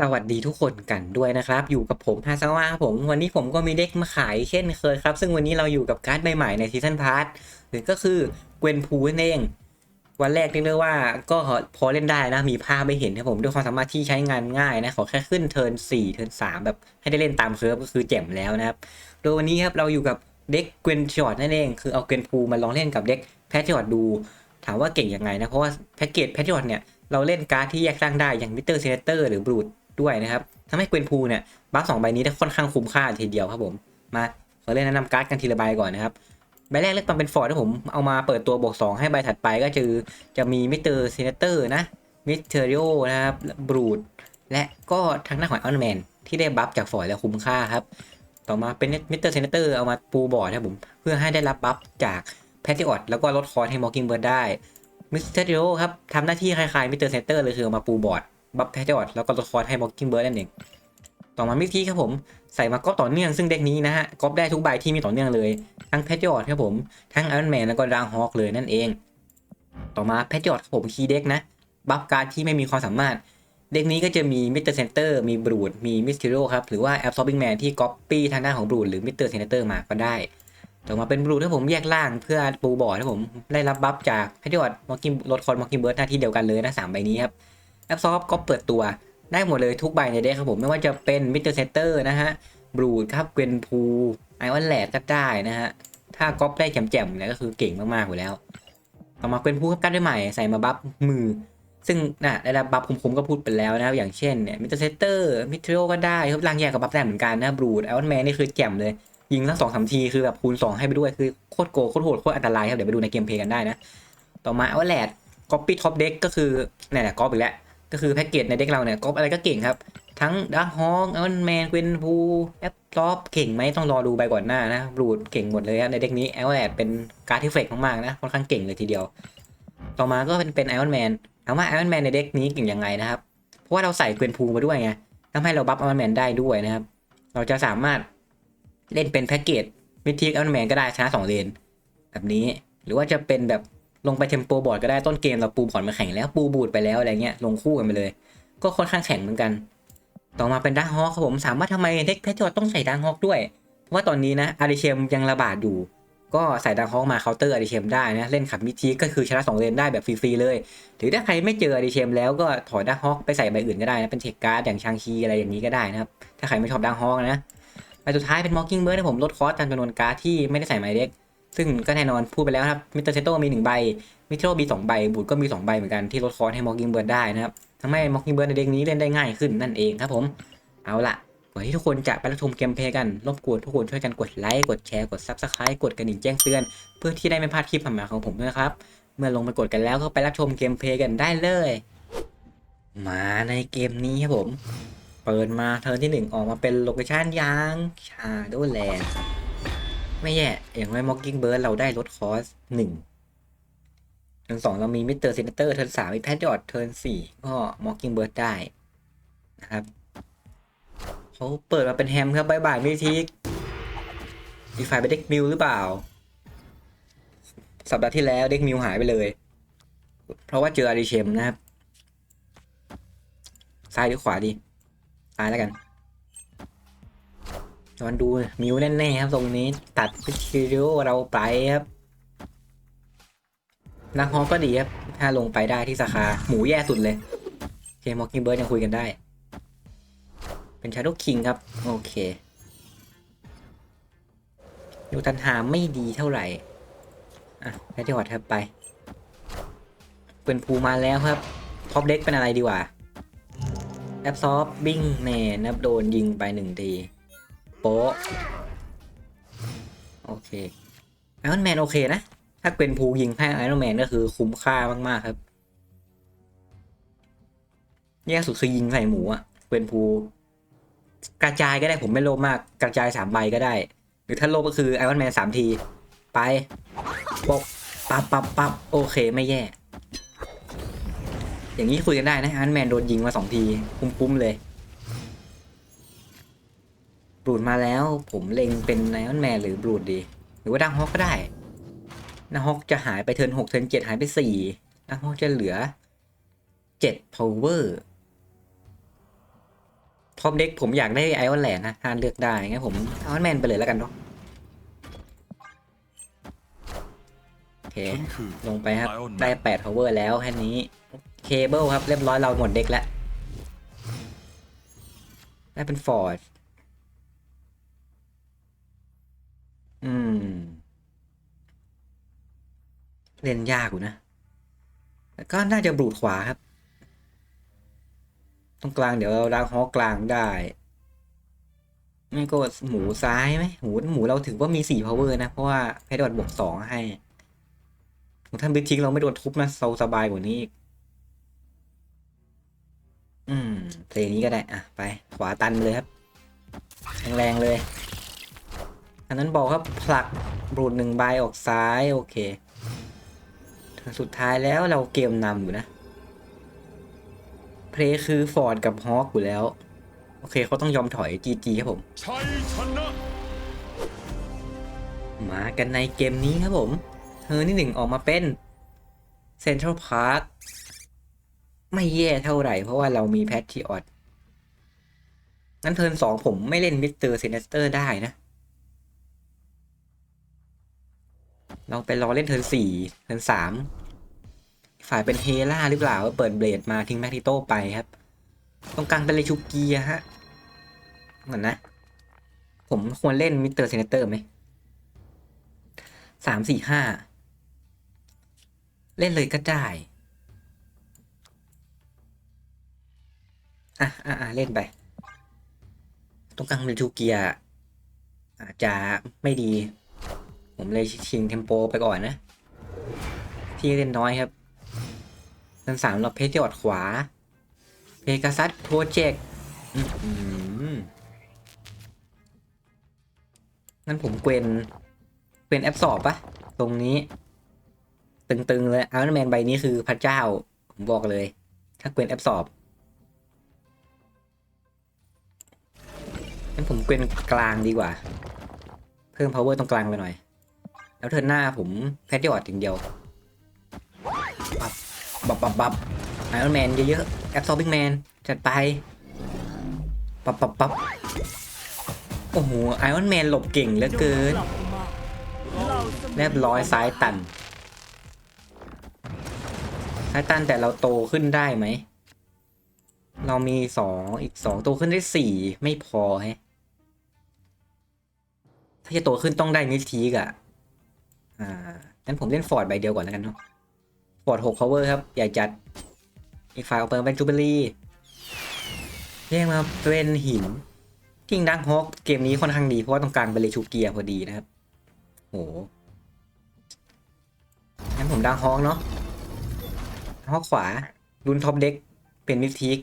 สวัสดีทุกคนกันด้วยนะครับ อยู่กับผมฮาซาวะครับผม วันนี้ผมก็มีเด็กมาขายเช่นเคยครับ ซึ่งวันนี้เราอยู่กับการ์ดใบใหม่ในซีซันพาร์ทหรือก็คือเกวนพูนั่นเอง วันแรกเรียกได้ว่าก็พอเล่นได้นะ มีภาพไม่เห็นครับผมด้วยความสามารถที่ใช้งานง่ายนะ ขอแค่ขึ้นเทิร์น4เทิร์น3 แบบให้ได้เล่นตามเคิร์ฟก็คือแจ่มแล้วนะครับ โดยวันนี้ครับเราอยู่กับเด็กเกวนชอตนั่นเอง คือเอาเกวนพูมาลองเล่นกับเด็กแพทชอตดู ถามว่าเก่งยังไงนะเพราะว่าแพ็กเกจแพทชอตเนี่ยเราเล่นการ์ดที่แยกร่างได้อย่างมิเตอร์เซนเตอร์หรือบรูด ด้วยนะครับทำให้เกวนพูเนี่ยบัฟสองใบนี้ได้ค่อนข้างคุ้มค่าทีเดียวครับผม มาขอเล่นแนะนำการ์ดกันทีละใบก่อนนะครับ ใบแรกเลือกมาเป็นฟอร์ดที่ผมเอามาเปิดตัวบวก2ให้ใบถัดไปก็คือจะมีมิสเตอร์เซเนเตอร์นะ มิสเทอริโอนะครับ บรูด และก็ทางหน้าของอัลแมนที่ได้บัฟจากฟอร์ดและคุ้มค่าครับ ต่อมาเป็นมิสเตอร์เซเนเตอร์เอามาปูบอร์ดครับผม เพื่อให้ได้รับบัฟจากแพทติออดแล้วก็ลดคอร์ให้มอร์กิงเบิร์ดได้ มิสเตอร์ดิโอครับทำหน้าที่คล้ายๆมิสเตอร์เซเนเตอร์เลยคือเอามาปูบอร์ด บัฟแพทติอดแล้วก็ลดคอร์ให้มอกกิ้งเบิร์ดนั่นเอง ต่อมามิกทีครับผม ใส่มาก๊อปต่อเนื่องซึ่งเด็กนี้นะฮะก๊อปได้ทุกใบที่มีต่อเนื่องเลย ทั้งแพทยอดครับผม ทั้งไอรอนแมนแล้วก็ดางฮอกเลยนั่นเอง ต่อมาแพทยอดครับผมคีย์เด็กนะ บัฟการ์ดที่ไม่มีความสามารถ เด็กนี้ก็จะมีมิสเตอร์เซนเตอร์มีบรูดมีมิสติโรครับหรือว่าแอบซอร์บิงแมนที่ก๊อปปี้ทางด้านของบรูดหรือมิสเตอร์เซนเตอร์มาก็ได้ต่อมาเป็นบรูดที่ผมแยกล่างเพื่อปูบอร์ดที่ผมได้รับบัฟจากแพทยอดมอกิมลดคอนมอกิมเบิร์ดหน้าที่เดียวกันเลยนะสามใบนี้ครับ แอบซอร์ก็เปิดตัวได้หมดเลยทุกใบในเด็กครับผมไม่ว่าจะเป็นมิสเตอร์เซเตอร์นะฮะบรูดครับเกวนพูไอออนแลดก็ได้นะฮะถ้าก๊อปได้แจ่มๆเนี่ยก็คือเก่งมากๆอยู่แล้ว ต่อมาเป็นผู้กับการด้วใหม่ใส่มาบัฟมือ ซึ่งน่ะได้รับบัฟผมๆก็พูดไปแล้วนะครับอย่างเช่นเนี่ยมิสเตอร์เซเตอร์มิเทโรก็ได้ครับร่างแยกกับบัฟได้เหมือนกันนะบรูดไอออนแมนนี่คือแจ่มเลยยิงทั้งสองสามทีคือแบบคูณ2ให้ไปด้วยคือโคตรโกโคตรโหดโคตรอันตรายครับเดี๋ยวไปดูในเกมเพลย์กันได้นะต่อมาเอาแลดก๊อปปี้ท็อปเด็กก็คือเนี่ยก๊อปอีกแล้ว ก็คือแพ็กเกจในเด็กเราเนี่ยก๊อปอะไรก็เก่งครับ ทั้งดักฮองไอออนแมนเกวนพูแอปท็อปเก่งไหมต้องรอดูไปก่อนหน้านะบรูดเก่งหมดเลยครับในเด็กนี้แอลแลดเป็นการ์ดที่เฟกมากๆนะค่อนข้างเก่งเลยทีเดียว ต่อมาก็เป็นเป็นไอออนแมนถามว่าไอออนแมนในเด็กนี้เก่งยังไงนะครับ เพราะว่าเราใส่เกวนพูมาด้วยไงทำให้เราบัฟไอออนแมนได้ด้วยนะครับ เราจะสามารถเล่นเป็นแพ็กเกจมิทิกไอออนแมนก็ได้ชนะสองเลนแบบนี้ หรือว่าจะเป็นแบบ ลงไปเทมโปบอร์ดก็ได้ต้นเกมเราปูบอร์ดมาแข่งแล้วปูบูดไปแล้วอะไรเงี้ยลงคู่กันไปเลย ก็ค่อนข้างแข็งเหมือนกัน ต่อมาเป็นดังฮอกครับผมถามว่าทำไมเด็กแพทจอต้องใส่ดังฮอกด้วย เพราะว่าตอนนี้นะอาริเชมยังระบาดอยู่ ก็ใส่ดังฮอกมาเคาน์เตอร์อาริเชมได้นะเล่นขับมิทีก็คือชนะสองเลนได้แบบฟรีๆเลยหรือถ้าใครไม่เจออาริเชมแล้วก็ถอยดังฮอกไปใส่ใบอื่นก็ได้นะเป็นเทคการ์ดอย่างชางคีอะไรอย่างนี้ก็ได้นะครับถ้าใครไม่ชอบดังฮอกนะใบสุดท้ายเป็นมอ k กิ้งเบิร์ดนะผมลดคอสตามจำนวนการ์ดที่ไม่ได้ใส่ไมเด็ก ซึ่งก็แน่นอนพูดไปแล้วครับมิสเตอร์เซโตมีหนึ่งใบมิเทโรมีสองใบบูดก็มีสองใบเหมือนกันที่ลดคอสให้มอ k กิ้งเบิร์ดได้นะครับทำให้มอ k กิ้งเบิร์ดในเด็กนี้เล่นได้ง่ายขึ้นนั่นเองครับผมเอาละก่อนที่ทุกคนจะไปรับชมเกมเพลย์กันรบกวนทุกคนช่วยกันกดไลค์กดแชร์กด Subscribe กดกระดิ่งแจ้งเตือน เพื่อที่ได้ไม่พลาดคลิปใหม่ๆของผมด้วยนะครับ เมื่อลงไปกดกันแล้วก็ไปรับชมเกมเพลย์กันได้เลย มาในเกมนี้ครับผม เปิดมาเทิร์นที่หนึ่งออกมาเป็นโลเคชั่นยางชาโดแลนด์ ไม่แย่ อย่างไรมอ k กิ้งเบิร์ดเราได้ลดคอสหนึ่งเทิร์นสองเรามีมิสเตอร์เซนเตอร์เทิร์นสามมีแพทยอดเทิร์นสี่ก็มอ k กิ้งเบิร์ดได้ นะครับเขาเปิดมาเป็นแฮมครับบายบายมิทิกอีกฝ่ายเป็นเด็กมิวหรือเปล่า สัปดาห์ที่แล้วเด็กมิวหายไปเลย เพราะว่าเจออาริเชมนะครับ ซ้ายหรือขวาดีซ้ายแล้วกัน ตอนดูมิวแน่ๆครับตรงนี้ตัดพิชิโรเราไปครับนักฮอกก็ดีครับ ถ้าลงไปได้ที่สาขาหมูแย่สุดเลยโอเคมอ k กิ้งเบิร์ดยังคุยกันได้ เป็นชา d ด w คิงครับ โอเคดูตันหาไม่ดีเท่าไหร่ อะแล้วจังหวัดครับไป เป็นภูมาแล้วครับ ท็อปเด็กเป็นอะไรดีกว่าแอบซอฟบิ้งแมนนะครับโดนยิงไปหนึ่งที โป๊ะโอเคไอรอนแมนโอเคนะ ถ้าเป็นภูยิงให้ไอรอนแมนก็คือคุ้มค่ามาก ๆ ครับ แย่สุดคือยิงใส่หมูอะเป็นภูกระจายก็ได้ผมไม่โลภมาก กระจายสามใบก็ได้ หรือถ้าโลภก็คือไอรอนแมนสามที ไปปกปับปับปับโอเคไม่แย่ อย่างนี้คุยกันได้นะไอรอนแมนโดนยิงมาสองที ปุ้มๆเลย บูดมาแล้ว ผมเล็งเป็นไออนแมนหรือบูดดี หรือว่าดังฮอกก็ได้ดังฮอกจะหายไปเทิร์นหกเทิร์นเจ็ดหายไปสี่ดังฮอกจะเหลือเจ็ด power ท็อปเด็กผมอยากได้ไอออนแลนนะถ้าเลือกได้งั้นผมไอออนแมนไปเลยแล้วกันเนาะโอเค ลงไปครับ Iron Man ได้8 power แล้วแค่นี้เคเบิลครับ เรียบร้อยเราหมดเด็กแล้ว ได้เป็นฟอร์ด อืม เล่นยากอยู่นะแต่ก็น่าจะบรูดขวาครับ ตรงกลางเดี๋ยวเราดาวฮอกลางได้ ไม่ก็หมูซ้ายไหมหมูหมูเราถือว่ามีสี่ power นะ เพราะว่าเพชรดอดบวกสองให้ถ้าบิทิกเราไม่โดนทุบนะเราสบายกว่านี้อีกอืมเพลงนี้ก็ได้ อะ ไป ขวาตันเลยครับ แรงๆเลย อันนั้นบอกครับผลักบรูดหนึ่งใบออกซ้าย โอเค สุดท้ายแล้วเราเกมนำอยู่นะ เพลย์คือฟอร์ดกับฮอคอยู่แล้ว โอเคเขาต้องยอมถอย GG ครับผมชชนะมากันในเกมนี้ครับผม เธอที่หนึ่งออกมาเป็น Central Park ไม่แย่เท่าไหร่ เพราะว่าเรามีแพทที่ออดงั้นเทิร์นสองผมไม่เล่นมิสเตอร์เซนเตอร์ได้นะ เราไปรอเล่นเทิร์นสี่เทิร์นสามฝ่ายเป็นเฮล่าหรือเปล่าเปิดเบลดมาทิ้งแมกติโต้ไปครับ ตรงกลางเป็นเลชูเกียฮะเหมือนนะ ผมควรเล่นมิสเตอร์เซนเตอร์ไหมสามสี่ห้าเล่นเลยก็ได้อะอะอะเล่นไป ตรงกลางเป็นชูเกียอาจจะไม่ดี ผมเลยชิงเทมโปไปก่อนนะ ที่เล่นน้อยครับเล่นสามเราเพจที่อดขวา เพกาซัสโปรเจกต์งั้นผมเกวนเป็นแอปสอบปะตรงนี้ ตึงๆเลยอ r ร n แมนใบนี้คือพระเจ้า ผมบอกเลย ถ้าเกวนแอปสอบงั้นผมเกวนกลางดีกว่า เพิ่ม power ตรงกลางไปหน่อย แล้วเทินหน้าผมแพทเยอดอย่างเดียวบับบับบับบับไอรอนแมนเยอะๆแอปซอ b บิ้งแมนจัดไปปับปับปับโอ้โหไอรอนแมนหลบเก่งเหลือเกินเรียบร้อยซ้ายตันซ้ายตันแต่เราโตขึ้นได้ไหม เรามีสองอีกสองโตขึ้นได้สี่ไม่พอฮะถ้าจะโตขึ้นต้องได้มิสทีกอะ อ่างั้นผมเล่นฟอร์ดใบเดียวก่อนแล้วกันเนาะฟอร์ดหก power ครับ ใหญ่จัด อีกฝ่ายเอาเปิดเป็นจูเบลี่เรียกมาเป็นหิน ทิ้งดังฮอกเกมนี้ค่อนข้างดี เพราะว่าตรงกลางเป็นเลชูเกียพอดีนะครับโหงั้นผมดังฮอกเนาะฮอกขวารุนท็อปเด็กเป็นมิทีก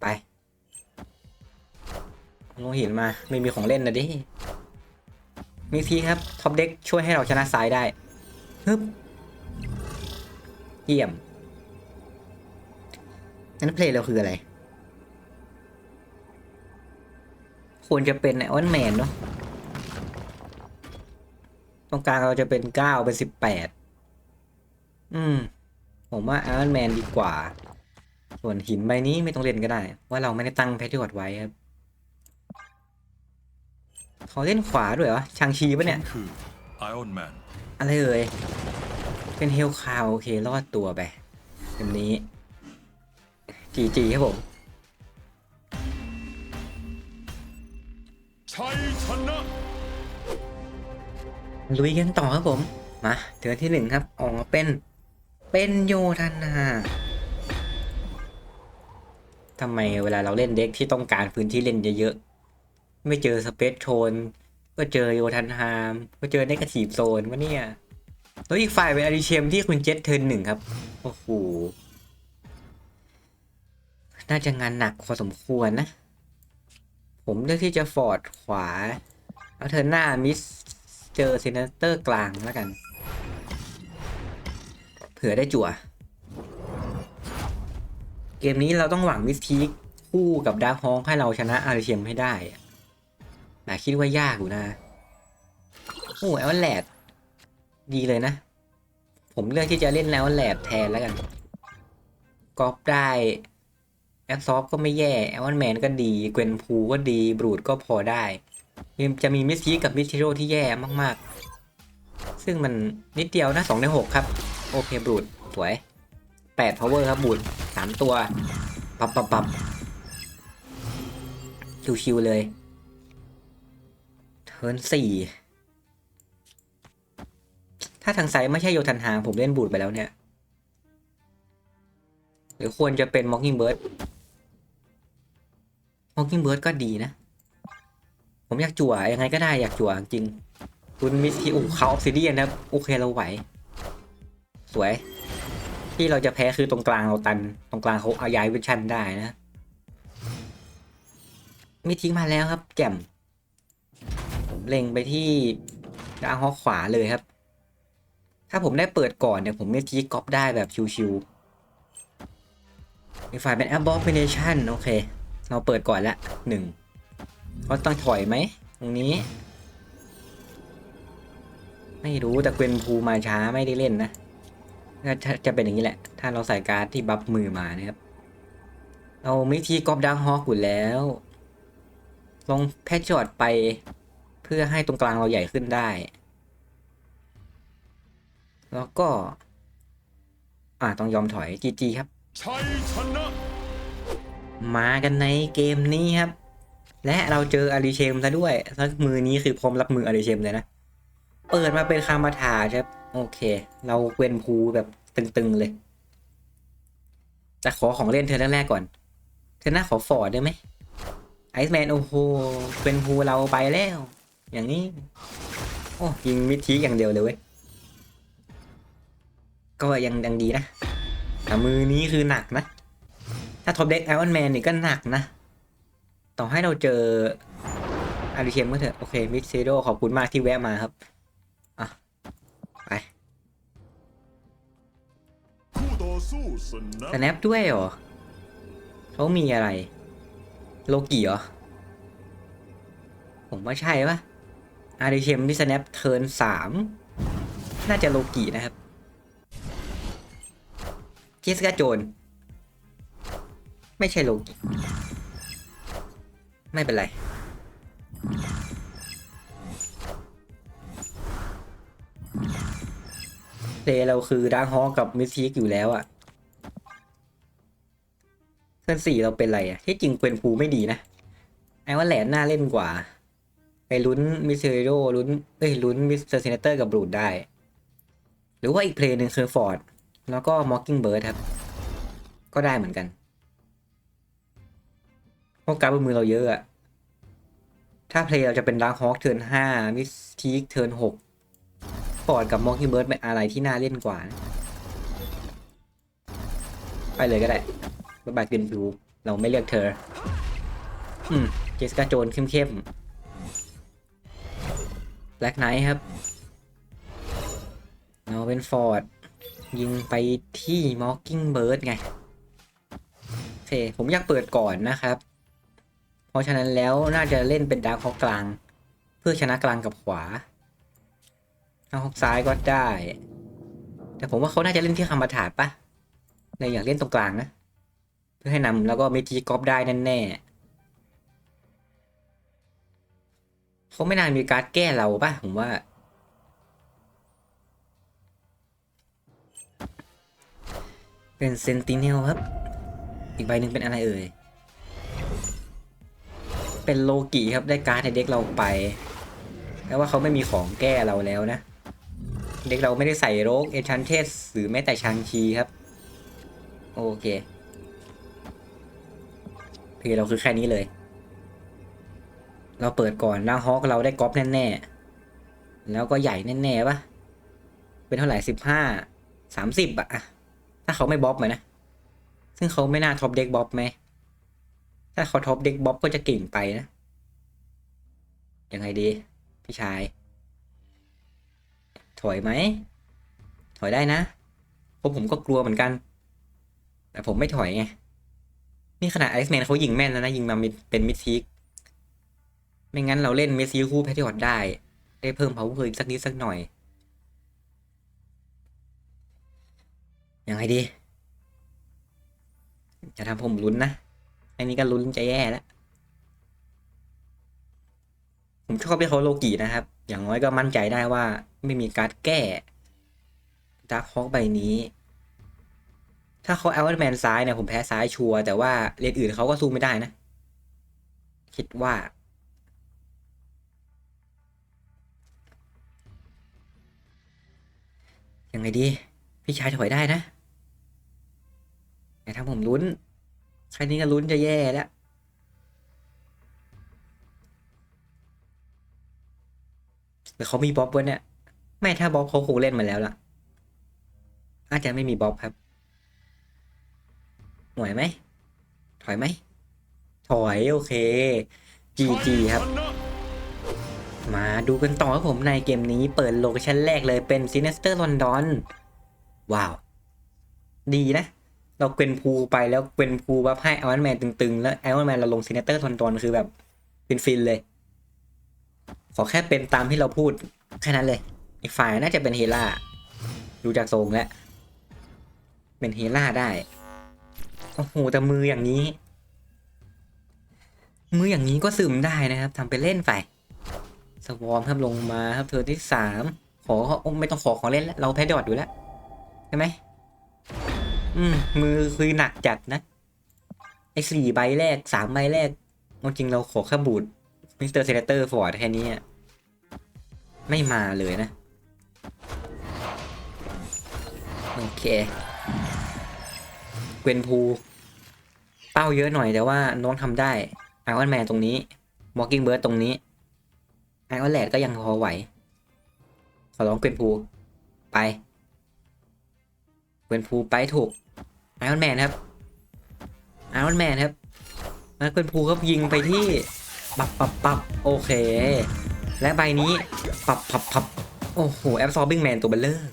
ไปลงหินมา ไม่มีของเล่นนะดิ มิสทีครับท็อปเด็กช่วยให้เราชนะซ้ายได้ฮึบเยี่ยมนั้นเพลย์เราคืออะไร ควรจะเป็นไอออนแมนเนาะตรงกลางเราจะเป็นเก้าเป็นสิบแปดอืม ผมว่าไอออนแมนดีกว่า ส่วนหินใบนี้ไม่ต้องเล่นก็ได้ ว่าเราไม่ได้ตั้งแพทที่วดไว้ครับ เขาเล่นขวาด้วยเหรอชางชีปะฉัเนี่ยนคือไอออนแมนอะไรเอ่ยเป็นเฮลคาวโอเครอดตัวไปแบบนี้จีจีครับผมชัยชนะลุยกันต่อครับผม มาเถือนที่หนึ่งครับออกมาเป็น เป็นโยธนาทำไมเวลาเราเล่นเด็กที่ต้องการพื้นที่เล่นเยอะๆ ไม่เจอสเปซโชนก็เจอโยธันฮามก็เจอเนกาทีฟโซนวะเนี่ยแล้วอีกฝ่ายเป็นอาริเชมที่คุณเจษเทิร์นหนึ่งครับ โอ้โห น่าจะงานหนักพอสมควรนะ ผมเลือกที่จะฟอร์ดขวา แล้วเทิร์นหน้ามิสเจอเซนเตอร์กลางแล้วกัน เผื่อได้จั่ว เกมนี้เราต้องหวังมิสทีคคู่กับดาร์คฮองให้เราชนะอาริเชมให้ได้ อะแต่คิดว่ายากอยู่นะ โอ้แอลแลดดีเลยนะ ผมเลือกที่จะเล่นแล้วแลดแทนแล้วกันกอบได้แอดซอฟก็ไม่แย่แอลแมนก็ดี เกวนพูก็ดี บรูดก็พอได้ยังจะมีมิสทีกับมิสทิโรที่แย่มากๆ ซึ่งมันนิดเดียวนะสองในหกครับ โอเคบรูดสวยแปดพาวเวอร์ครับบรูดสามตัว ปับปับปับชิวๆเลย เทิร์นสี่ถ้าทางไซด์ไม่ใช่โยทันฮางผมเล่นบูดไปแล้วเนี่ย หรือควรจะเป็น Mockingbird Mockingbird ก็ดีนะ ผมอยากจั่วยังไงก็ได้อยากจั่วจริง คุณมิสทีอ้เขาออฟซิเดียนนะโอเคเราไหว สวย ที่เราจะแพ้คือตรงกลางเราตัน ตรงกลางเขาเอาย้ายวิชั่นได้นะ ไมิทิ้งมาแล้วครับ แจ่ม เล็งไปที่ดาวฮอกขวาเลยครับ ถ้าผมได้เปิดก่อนเนี่ยผมมิทีก๊อปได้แบบชิวๆอีกฝ่ายเป็น abomination โอเค เราเปิดก่อนละหนึ่งเขาต้องถอยไหมตรงนี้ ไม่รู้แต่เกวนพูมาช้าไม่ได้เล่นนะจะจะเป็นอย่างนี้แหละ ถ้าเราใส่การ์ดที่บัฟมือมานะครับ เรามิทีก๊อปดังฮอกอยู่แล้ว ลงแพทจอดไป เพื่อให้ตรงกลางเราใหญ่ขึ้นได้ แล้วก็ อ่าต้องยอมถอยจีจีครับชัยชนะมากันในเกมนี้ครับ และเราเจออาริเชมซะด้วยแล้วมือนี้คือพร้อมรับมืออาริเชมเลยนะ เปิดมาเป็นคามาถาครับ โอเค เราเกวนพูแบบตึงๆเลยแต่ขอของเล่นเธอแรกๆก่อน เธอหน้าขอฟอร์ดได้ไหมไอซ์แมนโอ้โหเวนพูเราไปแล้ว อย่างนี้ โอ้ยิงมิดทีอย่างเดียวเลยเว้ย ก็ยังยังดีนะแต่มือนี้คือหนักนะ ถ้าท็อปเด็กไอออนแมนนี่ก็หนักนะ ต่อให้เราเจออาริเชมก็เถอะ โอเค มิดเซโดขอบคุณมากที่แวะมาครับ อะ ไปคู่ต่อสู้สนะสแนปด้วยเหรอเขามีอะไร โลกิเหรอ ผมว่าใช่ปะ อาริเชมที่สแนปเทิร์นสามน่าจะโลกินะครับเจสกาโจน ไม่ใช่โลกิไม่เป็นไร เพลเราคือดาร์คฮอกับมิสทีกอยู่แล้วอะเพื่อนสี่เราเป็นไรอะที่จริงเกวนพูไม่ดีนะไอ้ว่าแหลนน่าเล่นกว่า ไปลุ้นมิสเตอร์โดลุ้นเอ้ยลุ้นมิสเตอร์เซนเตอร์กับบรูดได้ หรือว่าอีกเพลย์หนึ่งคือฟอร์ดแล้วก็มอ k กิ้งเบิร์ดครับ ก็ได้เหมือนกันเพราะการบนมือเราเยอะอะถ้าเพลย์เราจะเป็นดาร์คฮอคเทิร์นห้ามิสทีกเทิร์นหกฟอร์ดกับมอ k กิ้งเบิร์ดเป็นอะไรที่น่าเล่นกว่านะไปเลยก็ได้บ๊ายบายเกนฟิวเราไม่เลือกเธอ อืม เจสกาโจนเข้มๆ แบล็กไนท์ครับเราเป็นฟอร์ด ยิงไปที่มอ k กิ้งเบิร์ดไง โอเค ผมอยากเปิดก่อนนะครับ เพราะฉะนั้นแล้วน่าจะเล่นเป็นดาร์คฮอกกลาง เพื่อชนะกลางกับขวาดาร์คฮอกซ้ายก็ได้ แต่ผมว่าเขาน่าจะเล่นที่คำประถาปะเลยอยากเล่นตรงกลางนะ เพื่อให้นำแล้วก็เมจิกอฟได้แน่ๆ เขาไม่น่ามีการ์ดแก้เราปะผมว่า เป็นเซนติเนลครับ อีกใบหนึ่งเป็นอะไรเอ่ย เป็นโลกิครับได้การ์ดในเด็กเราไปแปลว่าเขาไม่มีของแก้เราแล้วนะ เด็กเราไม่ได้ใส่โรกเอชันเทสหรือแม้แต่ชังชีครับ โอเคเพลเราคือแค่นี้เลย เราเปิดก่อนนางฮอกเราได้ก๊อปแน่ๆ แล้วก็ใหญ่แน่ๆปะเป็นเท่าไหร่สิบห้าสามสิบอะถ้าเขาไม่บ๊อบมานะ ซึ่งเขาไม่น่าท็อปเด็กบ๊อบไหม ถ้าเขาท็อปเด็กบ๊อบก็จะเก่งไปนะ ยังไงดี พี่ชาย ถอยไหม ถอยได้นะเพราะผมก็กลัวเหมือนกัน แต่ผมไม่ถอยไง นี่ขนาดไอซ์แมนเขายิงแม่นแล้วนะ ยิงมาเป็นมิดทีก ไม่งั้นเราเล่นเมสซีคู่แพทริออตได้ ได้เพิ่มพาวเวอร์อีกสักนิดสักหน่อย ยังไงดี จะทำผมลุ้นนะ อันนี้ก็ลุ้นจะแย่แล้ว ผมชอบที่เขาโลกีนะครับ อย่างน้อยก็มั่นใจได้ว่าไม่มีการ์ดแก้ดาร์คฮอกใบนี้ ถ้าเขาเอลแมนซ้ายเนี่ยผมแพ้ซ้ายชัวร์แต่ว่าเลนอื่นเขาก็สู้ไม่ได้นะ คิดว่า ยังไงดี พี่ชายถอยได้นะแต่ถ้าผมลุ้นแค่นี้ก็ลุ้นจะแย่แล้วหรือเขามีบ๊อบวะเนี่ย ไม่ถ้าบ๊อบเขาคงเล่นมาแล้วล่ะ อาจจะไม่มีบ๊อบครับ หน่วยไหม ถอยไหม ถอย โอเค GG ครับ มาดูกันต่อครับผมในเกมนี้เปิดโลเคชั่นแรกเลยเป็น Sinister London ว้าว ดีนะ เราเกวนพูไปแล้วเกวนพูว่าให้ไอรอนแมนตึงๆ แล้วไอรอนแมนเราลง Sinister London คือแบบเป็นฟินเลย ขอแค่เป็นตามที่เราพูดแค่นั้นเลย อีกฝ่ายน่าจะเป็นเฮล่าดูจากทรงแล้ว เป็นเฮล่าได้โอ้โหแต่มืออย่างนี้ มืออย่างนี้ก็ซึมได้นะครับทำไปเล่นไป สวอมครับลงมาครับเธอที่สามขออไม่ต้องขอของเล่นแล้วเราแพ้ดอดอยู่แล้วใช่ไหมอืมมือคือหนักจัดนะไอ้สี่ใบแรกสามใบแรกจริงเราขอแค่บูดมิสเตอร์เซเนเตอร์ฟอร์ดแค่นี้ไม่มาเลยนะ โอเคเกวนพู เป้าเยอะหน่อยแต่ว่าน้องทำได้ไอออนแมนตรงนี้มอ k กิ้งเบิร์ดตรงนี้ ไอออนแลดก็ยังพอไหว ขอร้องเกวนพูไปเกวนพูไปถูกไอออนแมนครับไอออนแมนครับแล้วเกวนพูก็ยิงไปที่ปับปับปับโอเค และใบนี้ปับปับปับโอ้โหแอบซอร์บิ้งแมนตัวเบลเลอร์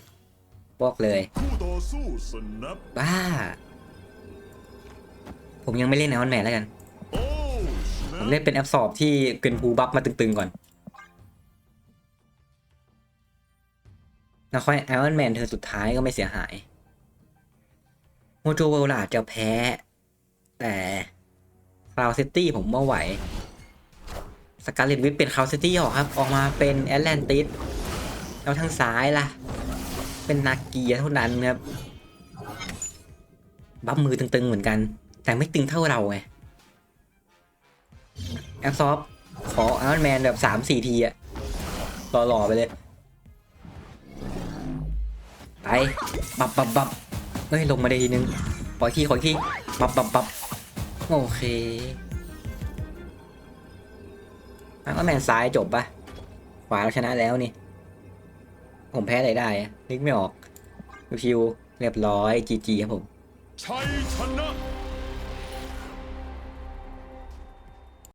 บอกเลยบ้า ผมยังไม่เล่นไอออนแมนแล้วกัน ผมเล่นเป็นแอปสอบที่เกินพูบัฟมาตึงๆก่อน แล้วค่อยไอออนแมนเธอสุดท้ายก็ไม่เสียหายโมโจเวลอาจะแพ้ แต่คลาวซิตี้ผมว่าไหวสกาเลตวิปเป็นคลาวซิตี้ออกครับ ออกมาเป็นแอตแลนติสแล้วทางซ้ายล่ะ เป็นนาเกียเท่านั้นครับ บัฟมือตึงๆเหมือนกัน แต่ไม่ตึงเท่าเราไงแอปซอฟขอไอรอนแมนแบบสามสี่ทีอะหล่อๆไปเลย ไปบับบับบับเฮ้ยลงมาได้ทีนึงข่อยที่ขออีกทีบับบับบับโอเคไอรอนแมนซ้ายจบปะขวาเราชนะแล้วนี่ ผมแพ้อะไรได้นึกไม่ออกคิวเรียบร้อยจีจีครับผมชัยชนะ